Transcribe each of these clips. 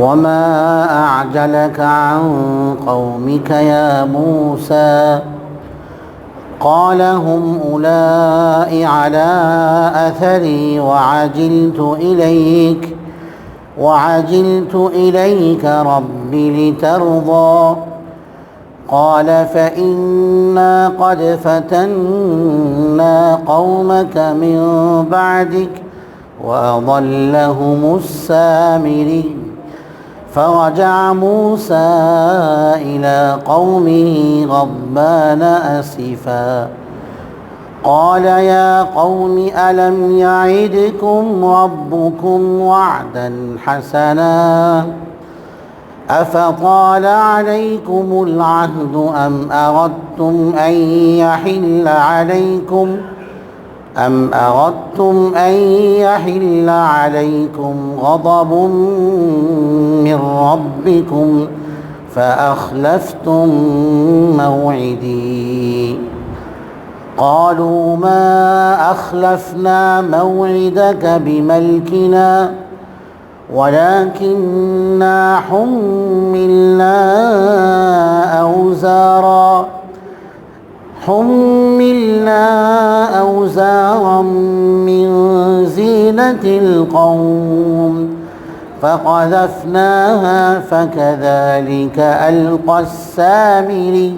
وما أعجلك عن قومك يا موسى قال هم أولئك على أثري وعجلت إليك وعجلت إليك رب لترضى قال فإنا قد فتنا قومك من بعدك وأضلهم السامري فرجع موسى إلى قومه غضبان أسفا قال يا قوم ألم يعدكم ربكم وعدا حسنا أفطال عليكم العهد أم أردتم أن يحل عليكم أم أردتم أن يحل عليكم غضب من ربكم فأخلفتم موعدي؟ قالوا ما أخلفنا موعدك بملكنا ولكننا حملنا أوزارا. حملنا أوزارا من زينة القوم فقذفناها فكذلك ألقى السامري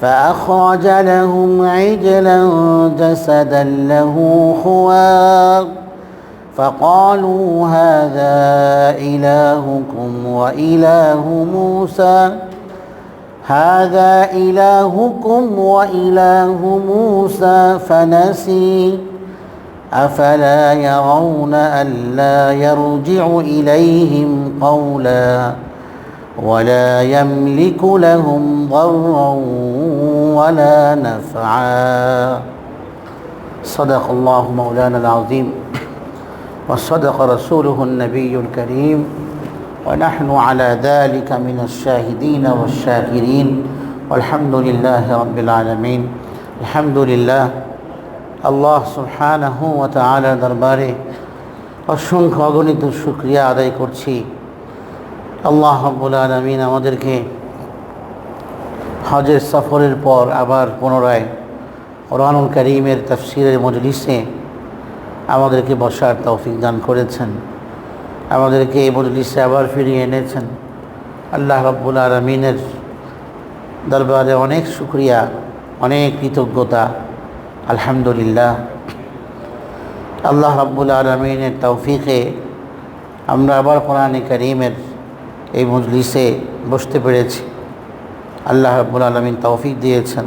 فأخرج لهم عجلا جسدا له خوار فقالوا هذا إلهكم وإله موسى هذا إلهكم وإله موسى فنسي. أفلا يرون ألا يرجع إليهم قولا ولا يملك لهم ضرا ولا نفعا. صدق الله مولانا العظيم. وصدق رسوله النبي الكريم. ونحن على ذلك من الشاهدين والشاكرين والحمد لله رب العالمين الحمد لله আল্লাহ সুবহানাহু ওয়া তাআলা দরবারে অসংখ্য অগণিত শুকরিয়া আদায় করছি আল্লাহ রাব্বুল আলামিন আমাদেরকে হজের সফরের পর আবার পুনরায় কোরআনুল করিমের তফসিরের মজলিসে আমাদেরকে বসার তৌফিক দান করেছেন আমাদেরকে এই মজলিসে আবার ফিরিয়ে এনেছেন। আল্লাহ রাব্বুল আলমিনের দরবারে অনেক শুক্রিয়া, অনেক কৃতজ্ঞতা। আলহামদুলিল্লাহ। আল্লাহ রাব্বুল আলমিনের তৌফিকে আমরা আবার কোরআনে করিমের এই মজলিসে বসতে পেরেছি। আল্লাহ রাব্বুল আলমিন তৌফিক দিয়েছেন।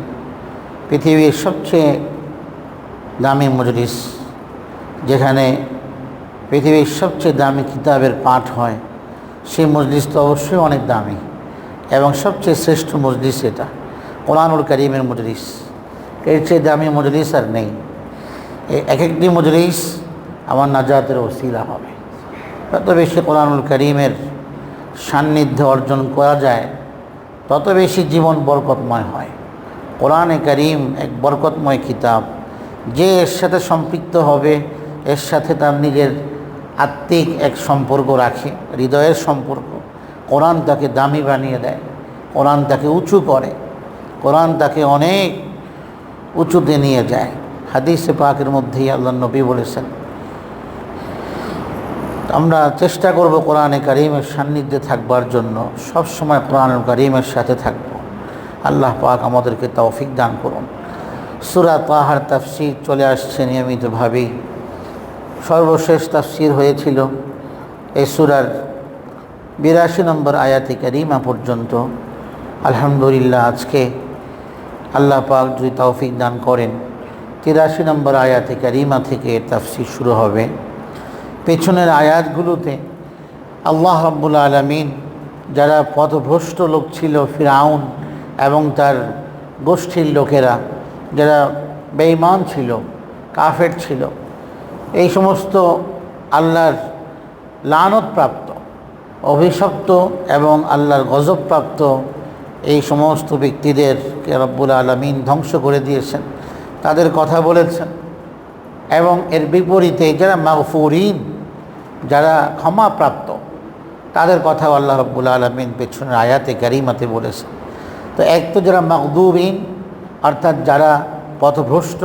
পৃথিবীর সবচেয়ে দামি মজলিস যেখানে পৃথিবীর সবচেয়ে দামি কিতাবের পাঠ হয়, সেই মজলিস তো অবশ্যই অনেক দামি এবং সবচেয়ে শ্রেষ্ঠ মজলিস এটা, কোরআনুল করিমের মজলিস। এর চেয়ে দামি মজলিস আর নেই। এক একটি মজলিস আমার নাজাতের ওসিলা হবে। তত বেশি কোরআনুল করিমের সান্নিধ্য অর্জন করা যায়, তত বেশি জীবন বরকতময় হয়। কোরআনে করিম এক বরকতময় কিতাব, যে এর সাথে সম্পৃক্ত হবে, এর সাথে তার নিজের আত্মিক এক সম্পর্ক রাখে, হৃদয়ের সম্পর্ক। কোরআন তাকে দামি বানিয়ে দেয়, কোরআন তাকে উঁচু করে, কোরআন তাকে অনেক উঁচুতে নিয়ে যায়। হাদিসে পাকের মধ্যেই আল্লাহ নবী বলেছেন, আমরা চেষ্টা করব কোরআনে করিমের সান্নিধ্যে থাকবার জন্য, সব সময় কোরআন করিমের সাথে থাকব। আল্লাহ পাক আমাদেরকে তৌফিক দান করুন। সুরা তাহার তাফসির চলে আসছে নিয়মিতভাবেই। সর্বশেষ তাফসির হয়েছিল এই সুরার বিরাশি নম্বর আয়াতি করিমা পর্যন্ত। আলহামদুলিল্লাহ, আজকে আল্লাহ পাক যদি তৌফিক দান করেন, তিরাশি নম্বর আয়াতে কারিমা থেকে তাফসির শুরু হবে। পেছনের আয়াতগুলোতে আল্লাহ রব্বুল আলমিন যারা পথভ্রষ্ট লোক ছিল, ফিরাউন এবং তার গোষ্ঠীর লোকেরা, যারা বেঈমান ছিল, কাফের ছিল এই সমস্ত আল্লাহর লানতপ্রাপ্ত, অভিশপ্ত এবং আল্লাহর গজবপ্রাপ্ত এই সমস্ত ব্যক্তিদেরকে রব্বুল আলমিন ধ্বংস করে দিয়েছেন, তাদের কথা বলেছেন এবং এর বিপরীতে যারা মাগফুরিন, যারা ক্ষমাপ্রাপ্ত, তাদের কথাও আল্লাহ রব্বুল আলমিন পেছনের আয়াতে কারিমাতে বলেছেন। তো এক তো যারা মকদুবিন অর্থাৎ যারা পথভ্রষ্ট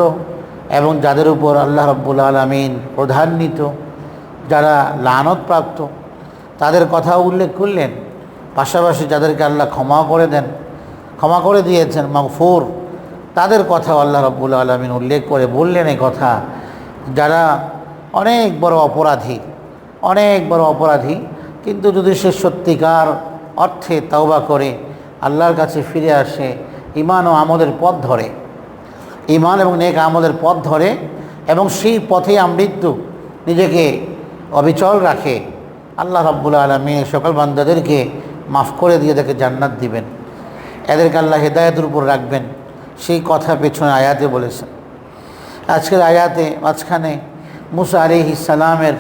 এবং যাদের উপর আল্লাহ রব্বুল আলমিন প্রধান্বিত, যারা লানতপ্রাপ্ত, তাদের কথা উল্লেখ করলেন। পাশাপাশি যাদেরকে আল্লাহ ক্ষমা করে দেন, ক্ষমা করে দিয়েছেন, মগফুর, তাদের কথা আল্লাহ রব্বুল আলমিন উল্লেখ করে বললেন এই কথা। যারা অনেক বড় অপরাধী, অনেক বড় অপরাধী, কিন্তু যদি সে সত্যিকার অর্থে তওবা করে, আল্লাহর কাছে ফিরে আসে ইমান ও আমলের পথ ধরে ইমান এবং নেক আমলের পথ ধরে এবং সেই পথে আমৃত্যু নিজেকে অবিচল রাখে। আল্লাহ রাব্বুল আলমী সকল বান্দাদেরকে মাফ করে দিয়ে তাকে জান্নাত দিবেন। এদেরকে আল্লাহ হেদায়তের উপর রাখবেন। সেই কথা পেছনে আয়াতে বলেছেন। আজকের আয়াতে মাঝখানে মুসা আলি ইসালামের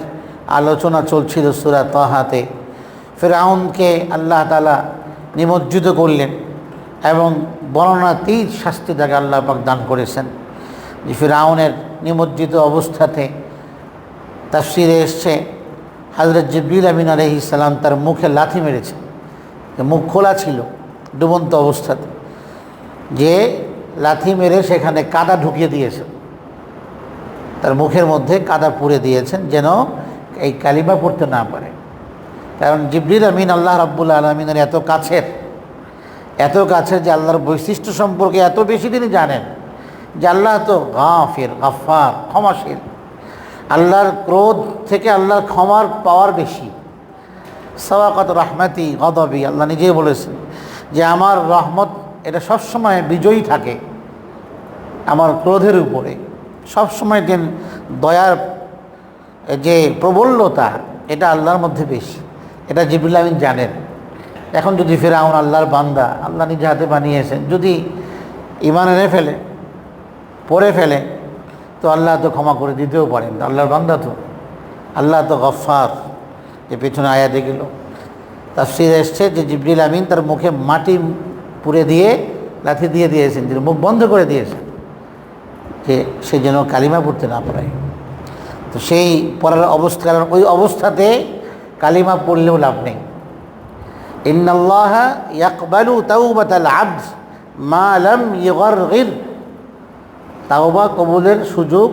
আলোচনা চলছিল সুরা তহাতে। ফেরাউনকে আল্লাহ তালা নিমজ্জিত করলেন। এবং বর্ণনাতীত শাস্তি তাকে আল্লাহ পাক দান করেছেন। যে ফেরাউনের নিমজ্জিত অবস্থাতে তাফসিরে এসছে হাজরত জিবরিল আমিন আলহি ইসালাম তার মুখে লাথি মেরেছে। মুখ খোলা ছিল ডুবন্ত অবস্থাতে। যে লাথি মেরে সেখানে কাদা ঢুকিয়ে দিয়েছে। তার মুখের মধ্যে কাদা পুড়ে দিয়েছেন যেন এই কালিমা পড়তে না পারে। কারণ জিবরিল আমিন আল্লাহ রাব্বুল আলমিনের এত কাছের এত কাছের যে আল্লাহর বৈশিষ্ট্য সম্পর্কে এত বেশি তিনি জানেন যে আল্লাহ তো গাফির গাফার ক্ষমাশীল। আল্লাহর ক্রোধ থেকে আল্লাহর ক্ষমার পাওয়ার বেশি। সওয়াকত রহমাতি গদবি, আল্লাহ নিজেই বলেছেন যে আমার রহমত এটা সবসময় বিজয়ী থাকে আমার ক্রোধের উপরে। সবসময় যে দয়ার, যে প্রবল্যতা এটা আল্লাহর মধ্যে বেশি। এটা জিবুল আমিন জানেন। এখন যদি ফেরাউন আল্লাহর বান্দা, আল্লাহ নিজে হাতে বানিয়েছেন, যদি ইমান এনে ফেলে, পরে ফেলে, তো আল্লাহ তো ক্ষমা করে দিতেও পারেন। আল্লাহর বান্দা তো। আল্লাহ তো গফার যে পেছনে আয়াতে গেল তাফসির এসছে যে জিবরিল আমিন তার মুখে মাটি পুড়ে দিয়ে লাথি দিয়ে দিয়েছেন যে মুখ বন্ধ করে দিয়েছেন, যে সে যেন কালিমা পড়তে না পারে। তো সেই পড়ার অবস্থা, কারণ ওই অবস্থাতে কালিমা পড়লেও লাভ নেই। ইন্নাল্লাহ ইয়াকবালু তাওবাতাল আবদ মা লাম ইগরগির তাওবা কবুলের সুযোগ,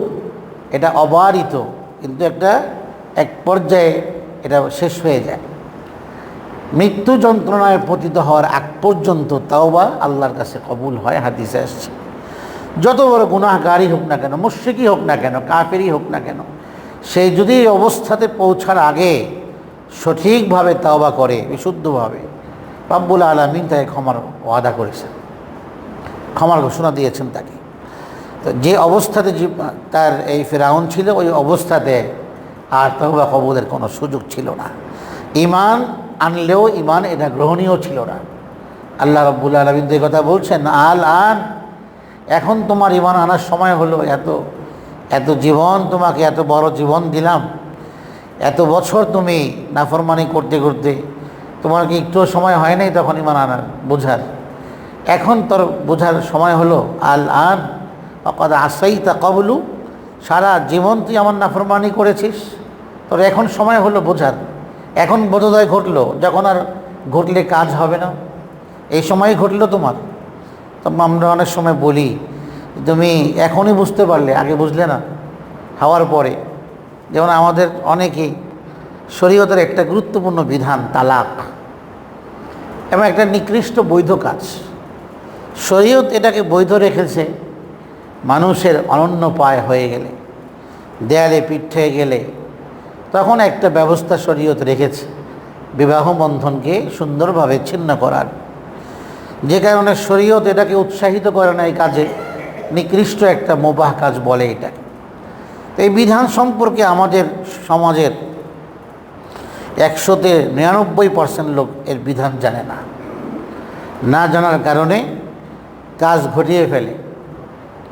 এটা অবারিত, কিন্তু একটা এক পর্যায়ে এটা শেষ হয়ে যায়। মৃত্যু যন্ত্রণায় পতিত হওয়ার আগ পর্যন্ত তাওবা আল্লাহর কাছে কবুল হয়, হাদিসে আসছে। যত বড় গুনাহগারই হোক না কেন, মুশ্রিকই হোক না কেন, কাফেরই হোক না কেন, সে যদি অবস্থাতে পৌঁছার আগে সঠিকভাবে তাওবা করে, বিশুদ্ধভাবে। রাব্বুল আলমিন তাকে ক্ষমার ওয়াদা করেছেন। ক্ষমার ঘোষণা দিয়েছেন তাকে। তো যে অবস্থাতে তার এই ফেরাউন ছিল, ওই অবস্থাতে আর তহবা কবুলের কোনো সুযোগ ছিল না। ইমান আনলেও ইমান এটা গ্রহণীয় ছিল না। আল্লাহ রব্বুল আলমিন যে কথা বলছেন, আল আন, এখন তোমার ইমান আনার সময় হলো, এত এত জীবন তোমাকে, এত বড় জীবন দিলাম এত বছর তুমি নাফরমানি করতে করতে তোমার কি একটু সময় হয় নাই তখন ইমান আনার, বোঝার? এখন তোর বোঝার সময় হলো, আল আন অকদ আসাই তা কবলু, সারা জীবন তুই আমার নাফরমানি করেছিস। তোর এখন সময় হলো বোঝার। এখন বোধোদয় ঘটলো, যখন আর ঘটলে কাজ হবে না। এই সময় ঘটলো তোমার। তো আমরা অনেক সময় বলি, তুমি এখনই বুঝতে পারলে, আগে বুঝলে না, হওয়ার পরে। যেমন আমাদের অনেকেই শরীয়তের একটা গুরুত্বপূর্ণ বিধান, তালাক। এবং একটা নিকৃষ্ট বৈধ কাজ। শরীয়ত এটাকে বৈধ রেখেছে, মানুষের অনন্য পায় হয়ে গেলে, দেয়ালে পিঠে গেলে। তখন একটা ব্যবস্থা শরীয়ত রেখেছে, বিবাহ বন্ধনকে সুন্দরভাবে ছিন্ন করার। যে কারণে শরীয়ত এটাকে উৎসাহিত করে না এই কাজে, নিকৃষ্ট একটা মোবাহ কাজ বলে এটাকে। তো এই বিধান সম্পর্কে আমাদের সমাজের একশোতে নিরানব্বই পার্সেন্ট লোক এর বিধান জানে না। না জানার কারণে কাজ ঘটিয়ে ফেলে।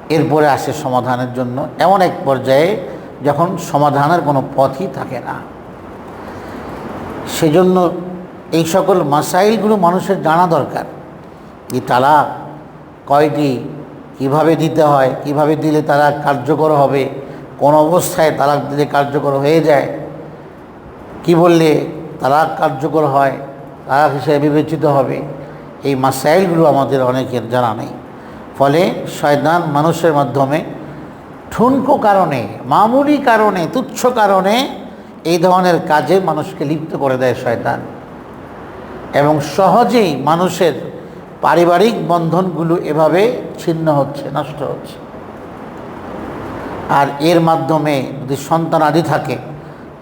এরপরে আসে সমাধানের জন্য। এমন এক পর্যায়ে যখন সমাধানের কোনো পথই থাকে না। সেজন্য এই সকল মাসাইলগুলো মানুষের জানা দরকার যে তালা কয়টি, কীভাবে দিতে হয়, কীভাবে দিলে তারা কার্যকর হবে। কোন অবস্থায় তালাক দিলে কার্যকর হয়ে যায়? কি বললে তালাক কার্যকর হয়? তালাক হিসেবে বিবেচিত হবে। এই মাসাইলগুলো আমাদের অনেকের জানা নেই। ফলে শয়তান মানুষের মাধ্যমে ঠুনকো কারণে, মামুলি কারণে, তুচ্ছ কারণে এই ধরনের কাজে মানুষকে লিপ্ত করে দেয় শয়তান। এবং সহজেই মানুষের পারিবারিক বন্ধনগুলো এভাবে ছিন্ন হচ্ছে, নষ্ট হচ্ছে। আর এর মাধ্যমে যদি সন্তান আদি থাকে,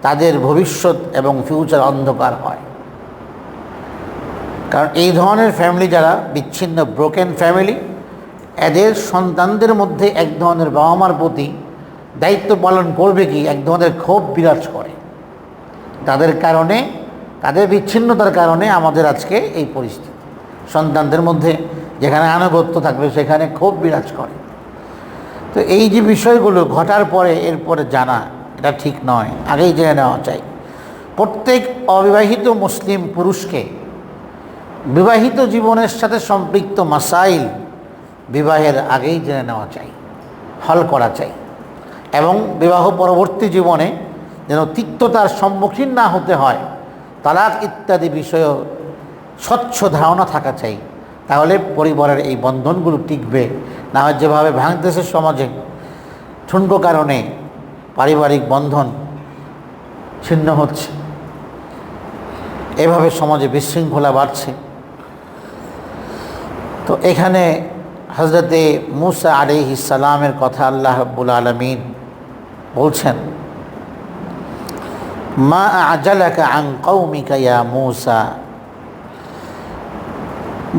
তাদের ভবিষ্যৎ এবং ফিউচার অন্ধকার হয়। কারণ এই ধরনের ফ্যামিলি যারা, বিচ্ছিন্ন ব্রোকেন ফ্যামিলি এদের সন্তানদের মধ্যে এক ধরনের বাবা মার প্রতি দায়িত্ব পালন করবে কি? এক ধরনের ক্ষোভ বিরাজ করে। তাদের কারণে, তাদের বিচ্ছিন্নতার কারণে আমাদের আজকে এই পরিস্থিতি। সন্তানদের মধ্যে যেখানে আনুগত্য থাকবে, সেখানে ক্ষোভ বিরাজ করে। তো এই যে বিষয়গুলো ঘটার পরে এরপরে জানা, এটা ঠিক নয়। আগেই জেনে নেওয়া চাই। প্রত্যেক অবিবাহিত মুসলিম পুরুষকে বিবাহিত জীবনের সাথে সম্পৃক্ত মাসাইল বিবাহের আগেই জেনে নেওয়া চাই, হল করা চাই। এবং বিবাহ পরবর্তী জীবনে যেন তিক্ততার সম্মুখীন না হতে হয়, তালাক ইত্যাদি বিষয়েও স্বচ্ছ ধারণা থাকা চাই। তাহলে পরিবারের এই বন্ধনগুলো টিকবে। না হয় যেভাবে ভাঙতেছে সমাজে ঠুনকো কারণে পারিবারিক বন্ধন ছিন্ন হচ্ছে, এভাবে সমাজে বিশৃঙ্খলা বাড়ছে। তো এখানে হজরতে মুসা আলি সালামের কথা আল্লাহ রব্বুল আলমিন বলছেন, মা আজালাকা আং কৌমিকা ইয়া মুসা?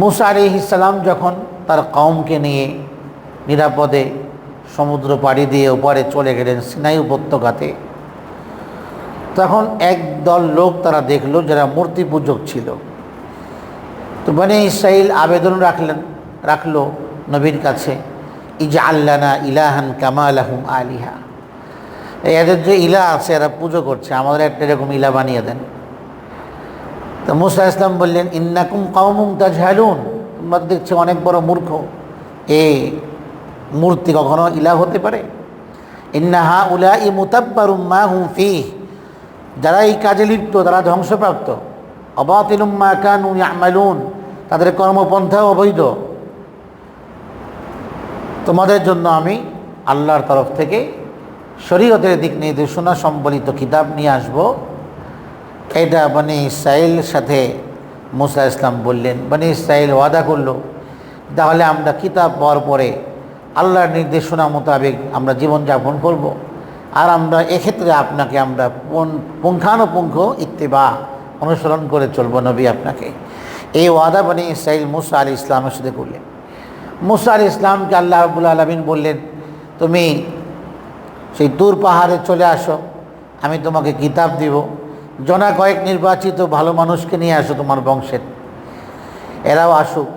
মুসা আলি ইসালাম যখন তার কওমকে নিয়ে নিরাপদে সমুদ্র পাড়ি দিয়ে ওপারে চলে গেলেন সিনাই উপত্যকাতে, তখন এক দল লোক তারা দেখল যারা মূর্তি পূজক ছিল। তো বনে ইসরাইল আবেদন রাখলেন, রাখল নবীর কাছে ইজা আল্লানা ইলাহান কামাল আহম আলিহা। এদের যে ইলা আছে এরা পুজো করছে, আমাদের একটা এরকম ইলা বানিয়ে দেন। তো মুসা ইসলাম বললেন, ইন্নাকুম কাউমুম তাজহালুন। তোমরা তো দেখছি অনেক বড় মূর্খ। এ মূর্তি কখনো ইলা হতে পারে? ইন্নাহা উলা ই মুতাব্বারুম মা হুম ফি যারা এই কাজে লিপ্ত, তারা ধ্বংসপ্রাপ্ত। অবাতিলুম্মা কানু ইয়ামালুন। তাদের কর্মপন্থাও অবৈধ। তোমাদের জন্য আমি আল্লাহর তরফ থেকে শরীয়তের দিক নির্দেশনা, সম্বলিত কিতাব নিয়ে আসব। এটা বনি ইসরায়েল সাথে মুসা ইসলাম বললেন, বনি ইসরায়েল ওয়াদা করল, তাহলে আমরা কিতাব পাওয়ার পরে আল্লাহর নির্দেশনা মোতাবেক আমরা জীবনযাপন করব। আর আমরা এক্ষেত্রে আপনাকে আমরা পুঙ্খানুপুঙ্খ ইত্তেবা অনুসরণ করে চলব নবী আপনাকে এই ওয়াদা বনি ইসরাইল মুসা আলী ইসলামের সাথে করলেন মুসা আলী ইসলামকে আল্লাহ আবুল আলমিন বললেন, তুমি সেই দূর পাহাড়ে চলে আসো, আমি তোমাকে কিতাব দিব জনা কয়েক নির্বাচিত ভালো মানুষকে নিয়ে আসো তোমার বংশের। এরাও আসুক।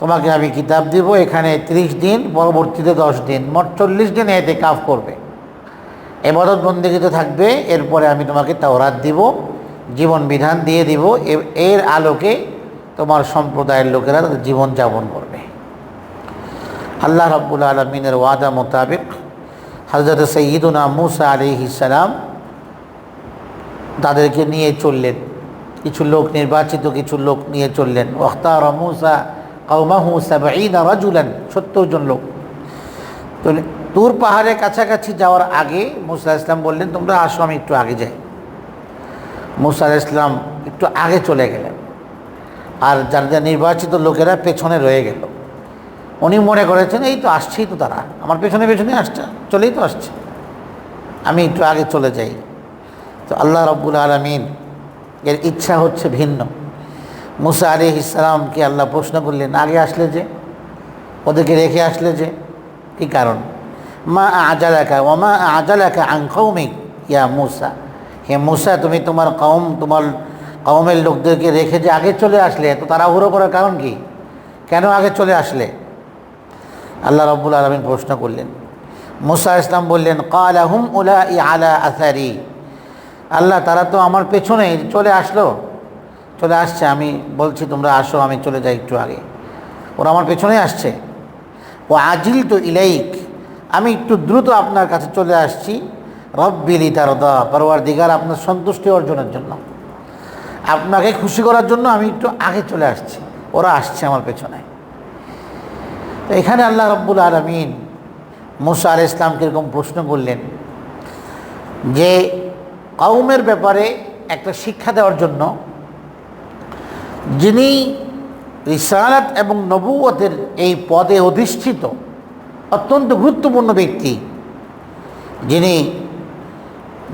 তোমাকে আমি কিতাব দিব, এখানে ৩০ দিন, পরবর্তীতে দশ দিন, মোট চল্লিশ দিন এতে কাফ করবে। এবাদত বন্দিগিতে থাকবে, এরপরে আমি তোমাকে তাওরাত দিব, জীবন বিধান দিয়ে দিব এর আলোকে তোমার সম্প্রদায়ের লোকেরা তাদের জীবন যাপন করবে। আল্লাহ রব্বুল আলমিনের ওয়াদা মোতাবেক হজরত সঈদুনা মুসা আলি সালাম তাদেরকে নিয়ে চললেন। কিছু লোক নির্বাচিত, কিছু লোক নিয়ে চললেন। ওখতার মুসা কৌমাহু সাবাইনা রাজুলান, সত্তর জন লোক। তো তুর পাহাড়ের কাছাকাছি যাওয়ার আগে মুসা ইসলাম বললেন, তোমরা আসো, আমি একটু আগে যাই। মুসা ইসলাম একটু আগে চলে গেলেন। আর যার নির্বাচিত লোকেরা পেছনে রয়ে গেল। উনি মনে করেছেন, এই তো আসছেই তো তারা। আমার পেছনে পেছনে আসছে, চলেই তো আসছে। আমি একটু আগে চলে যাই। তো আল্লাহ রব্বুল আলমিন এর ইচ্ছা হচ্ছে ভিন্ন। মুসা আলি ইসলামকে আল্লাহ প্রশ্ন করলেন, আগে আসলে যে? ওদেরকে রেখে আসলে যে? কী কারণ? মা আজালাকা ওমা আজালাকা আংখৌমিক ইয়া মুসা। হে মুসা, তুমি তোমার কওম, তোমার কওমের লোকদেরকে রেখে যে আগে চলে আসলে তো তারা তাড়াহুড়ো করার কারণ কি? কেন আগে চলে আসলে? আল্লাহ রব্বুল আলমিন প্রশ্ন করলেন। মুসা ইসলাম বললেন কাল আহুম উলা ই আলা আসারি। আল্লাহ তারা তো আমার পেছনে চলে আসলো। চলে আসছে, আমি বলছি, তোমরা আসো, আমি চলে যাই একটু আগে। ওরা আমার পেছনে আসছে। ও আজিল তো ইলাইক, আমি একটু দ্রুত আপনার কাছে চলে আসছি। রব্বিলি তার দা পরওয়ার দিগার আপনার সন্তুষ্টি অর্জনের জন্য। আপনাকে খুশি করার জন্য আমি একটু আগে চলে আসছি। ওরা আসছে আমার পেছনে। তো এখানে আল্লাহ রব্বুল আলমিন মুসা আল ইসলামকে এরকম প্রশ্ন করলেন যে কৌমের ব্যাপারে একটা শিক্ষা দেওয়ার জন্য যিনি রিসালাত এবং নবুয়তের এই পদে অধিষ্ঠিত, অত্যন্ত গুরুত্বপূর্ণ ব্যক্তি, যিনি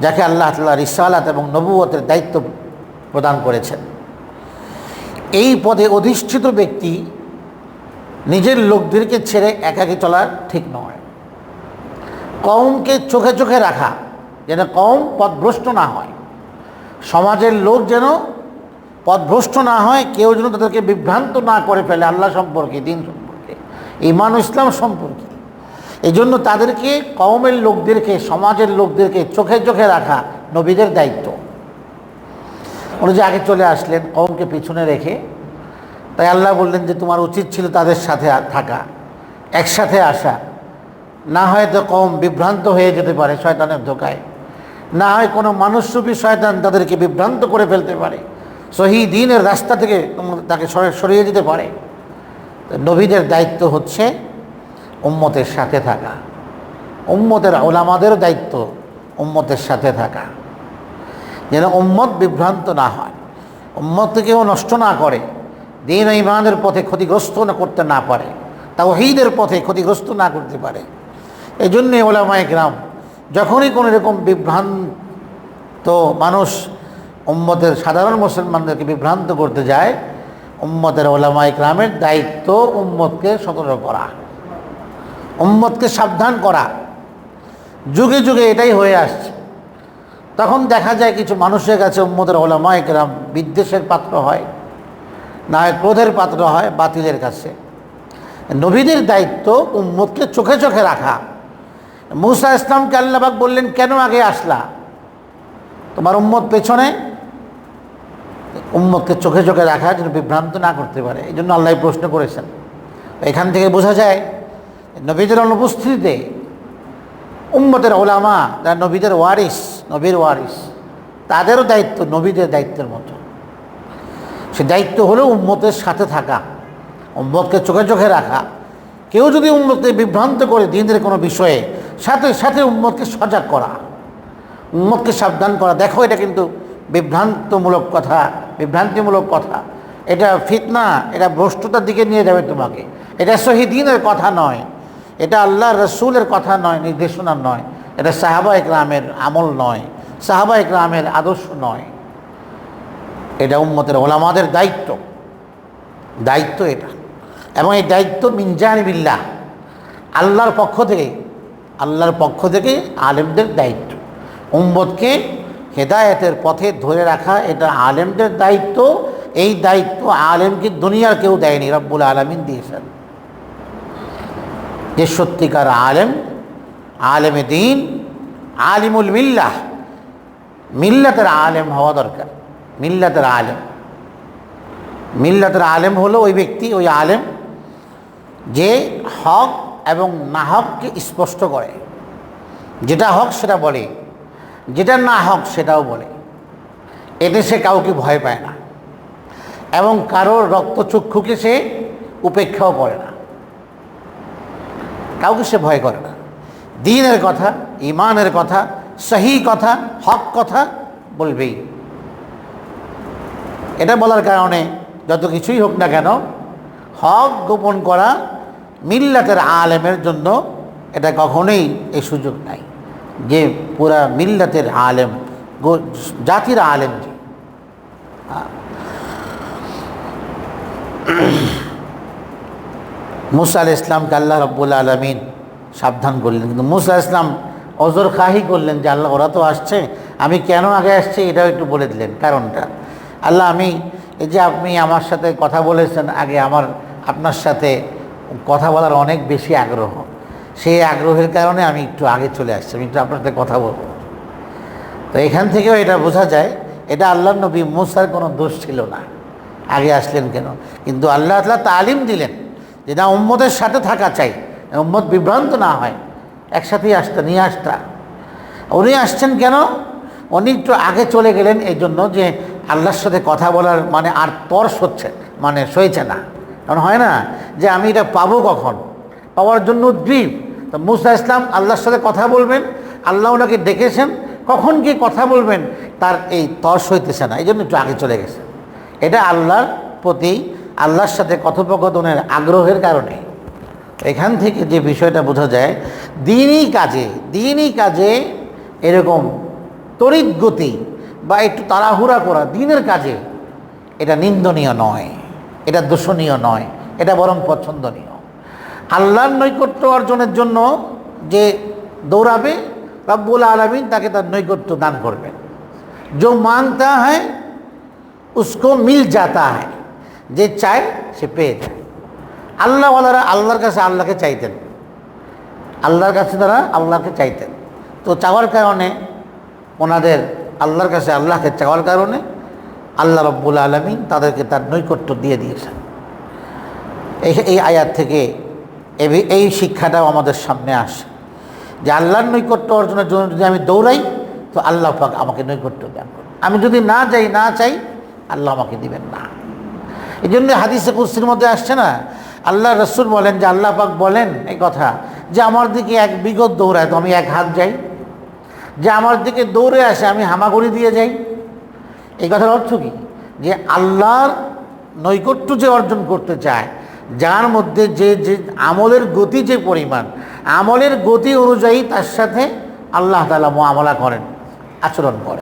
যাকে আল্লাহ তাল্লাহ রিসালাত এবং নবুয়তের দায়িত্ব প্রদান করেছেন। এই পদে অধিষ্ঠিত ব্যক্তি নিজের লোকদেরকে ছেড়ে একাকে চলা ঠিক নয়। কমকে চোখে চোখে রাখা যেন কম পথভ্রষ্ট না হয়। সমাজের লোক যেন পথভ্রষ্ট না হয়, কেউ যেন তাদেরকে বিভ্রান্ত না করে ফেলে আল্লাহ সম্পর্কে, দিন সম্পর্কে ইমান ইসলাম সম্পর্কে। এই জন্য তাদেরকে, কওমের লোকদেরকে, সমাজের লোকদেরকে চোখে চোখে রাখা নবীদের দায়িত্ব। উনি যে আগে চলে আসলেন, কওমকে পিছনে রেখে, তাই আল্লাহ বললেন যে তোমার উচিত ছিল তাদের সাথে থাকা, একসাথে আসা। না হয়তো কম বিভ্রান্ত হয়ে যেতে পারে শয়তানের ধোকায়। না হয় কোনো মানুষরূপী শয়তান তাদেরকে বিভ্রান্ত করে ফেলতে পারে। সহি দিনের রাস্তা থেকে তাকে সরিয়ে দিতে পারে। নবীদের দায়িত্ব হচ্ছে উম্মতের সাথে থাকা। উম্মতের ওলামাদেরও দায়িত্ব উম্মতের সাথে থাকা। যেন উম্মত বিভ্রান্ত না হয়, উম্মতকেও নষ্ট না করে, দিন ইমানের পথে ক্ষতিগ্রস্ত না করতে না পারে তাও হিদের পথে ক্ষতিগ্রস্ত না করতে পারে। এই জন্যে ওলামায় গ্রাম যখনই কোনো এরকম বিভ্রান্ত মানুষ উম্মতের, সাধারণ মুসলমানদেরকে বিভ্রান্ত করতে যায়, উম্মতের ওলামায় গ্রামের দায়িত্ব উম্মতকে সতর্ক করা, উম্মতকে সাবধান করা। যুগে যুগে এটাই হয়ে আসছে। তখন দেখা যায় কিছু মানুষের কাছে উম্মতের ওলামায় গ্রাম বিদ্বেষের পাত্র হয় না ক্রোধের পাত্র হয় বাতিলের কাছে। নবীদের দায়িত্ব উম্মতকে চোখে চোখে রাখা। মুসা ইসলামকে আল্লাহবাক বললেন, কেন আগে আসলা? তোমার উম্মত পেছনে? উম্মতকে চোখে চোখে রাখা যেন বিভ্রান্ত না করতে পারে। এই জন্য আল্লাহ প্রশ্ন করেছেন। এখান থেকে বোঝা যায়, নবীদের অনুপস্থিতিতে উম্মতের ওলামা, যারা নবীদের ওয়ারিস, নবীর ওয়ারিস, তাদেরও দায়িত্ব, নবীদের দায়িত্বের মতো। সে দায়িত্ব হলো উম্মতের সাথে থাকা, উম্মতকে চোখে চোখে রাখা। কেউ যদি উম্মতকে বিভ্রান্ত করে দিনের কোনো বিষয়ে, সাথে সাথে উম্মতকে সজাগ করা, উম্মতকে সাবধান করা। দেখো, এটা কিন্তু বিভ্রান্তমূলক কথা, বিভ্রান্তিমূলক কথা। এটা ফিতনা, এটা ভ্রষ্টতার দিকে নিয়ে যাবে তোমাকে। এটা শহীদিনের কথা নয়, এটা আল্লাহ রসুলের কথা নয়, নির্দেশনা নয়। এটা সাহাবা একরামের আমল নয়, সাহাবা একরামের আদর্শ নয়। এটা উম্মতের ওলামাদের দায়িত্ব। দায়িত্ব এটা। এবং এই দায়িত্ব মিনজানিবিল্লাহ আল্লাহর পক্ষ থেকে, আল্লাহর পক্ষ থেকে আলেমদের দায়িত্ব। উম্মতকে হেদায়তের পথে ধরে রাখা, এটা আলেমদের দায়িত্ব। এই দায়িত্ব আলেমকে দুনিয়ার কেউ দেয়নি, রব্বুল আলমিন দিয়েছেন। যে সত্যিকার আলেম, আলেমে দিন, আলিমুল মিল্লাহ, মিল্লাতের আলেম হওয়া দরকার, মিল্লাতের আলেম। মিল্লাতের আলেম হলো ওই ব্যক্তি, ওই আলেম যে হক এবং না হককে স্পষ্ট করে। যেটা হক সেটা বলে, যেটা না হক সেটাও বলে। এতে সে কাউকে ভয় পায় না এবং কারোর রক্তচক্ষুকে সে উপেক্ষাও করে না। কাউকে সে ভয় করে না। দিনের কথা, ইমানের কথা, সহি কথা, হক কথা বলবেই। এটা বলার কারণে যত কিছুই হোক না কেন হক গোপন করা মিল্লাতের আলেমের জন্য এটা কখনোই এই সুযোগ নাই। যে পুরা মিল্লাতের আলেম জাতির আলেম যে। মুসা ইসলামকে আল্লাহ রব্বুল আলমিন সাবধান করলেন, কিন্তু মুসা ইসলাম অজর খাহি করলেন যে, আল্লাহ, ওরা তো আসছে, আমি কেন আগে আসছি? এটাও একটু বলে দিলেন। কারণটা, আল্লাহ, আমি এই যে আপনি আমার সাথে কথা বলেছেন, আগে আমার আপনার সাথে কথা বলার অনেক বেশি আগ্রহ। সেই আগ্রহের কারণে আমি একটু আগে চলে আসছি, আমি একটু আপনার সাথে কথা বলব। তো এখান থেকেও এটা বোঝা যায়, এটা আল্লাহ নবী মুসার কোনো দোষ ছিল না। আগে আসলেন কেন? কিন্তু আল্লাহ তালা তালিম দিলেন যে না উম্মদের সাথে থাকা চাই উম্মত বিভ্রান্ত না হয়, একসাথেই আসতা, নিয়ে আসতা। উনি আসছেন কেন? উনি একটু আগে চলে গেলেন এই জন্য যে আল্লাহর সাথে কথা বলার মানে আর তর্স হচ্ছে মানে সইছে না। কারণ হয় না যে আমি এটা পাবো কখন? পাওয়ার জন্য উদ্গ্রীব তো মুসা ইসলাম আল্লাহর সাথে কথা বলবেন, আল্লাহ ওনাকে ডেকেছেন, কখন গিয়ে কথা বলবেন তার এই তর্স হইতেছে না এই জন্য একটু আগে চলে গেছে। এটা আল্লাহর প্রতি আল্লাহর সাথে কথোপকথনের আগ্রহের কারণে। এখান থেকে যে বিষয়টা বোঝা যায়, দিনই কাজে দিনই কাজে এরকম তড়িৎ গতি বা একটু তাড়াহুড়া করা দিনের কাজে, এটা নিন্দনীয় নয়। এটা দোষণীয় নয় এটা বরং পছন্দনীয় আল্লাহর নৈকট্য অর্জনের জন্য যে দৌড়াবে রব্বুল আলমিন তাকে তার নৈকট্য দান করবেন जो मांगता है उसको मिल जाता है যে চায় সে পেয়ে যায় আল্লাহওয়ালারা আল্লাহর কাছে আল্লাহকে চাইতেন আল্লাহর কাছে তারা আল্লাহকে চাইতেন তো চাওয়ার কারণে ওনাদের আল্লাহর কাছে আল্লাহকে চাওয়ার কারণে আল্লাহ রব্বুল আলমিন তাদেরকে তার নৈকট্য দিয়ে দিয়েছেন। এই এই আয়াত থেকে এই শিক্ষাটাও আমাদের সামনে আসে যে আল্লাহর নৈকট্য অর্জনের জন্য যদি আমি দৌড়াই, তো আল্লাহ পাক আমাকে নৈকট্য দান আমি যদি না যাই, না চাই, আল্লাহ আমাকে দিবেন না। এই জন্য হাদিসে কুস্তির মধ্যে আসছে না, আল্লাহ রসুল বলেন যে আল্লাহ পাক বলেন এই কথা যে আমার দিকে এক বিগত দৌড়ায়, তো আমি এক হাত যাই। যে আমার দিকে দৌড়ে আসে, আমি হামাগুড়ি দিয়ে যাই। এই কথার অর্থ কি? যে আল্লাহর নৈকট্য যে অর্জন করতে চায়, যার মধ্যে যে যে আমলের গতি যে পরিমাণ, আমলের গতি অনুযায়ী তার সাথে আল্লাহ তালা মোয়ামলা করেন, আচরণ করেন।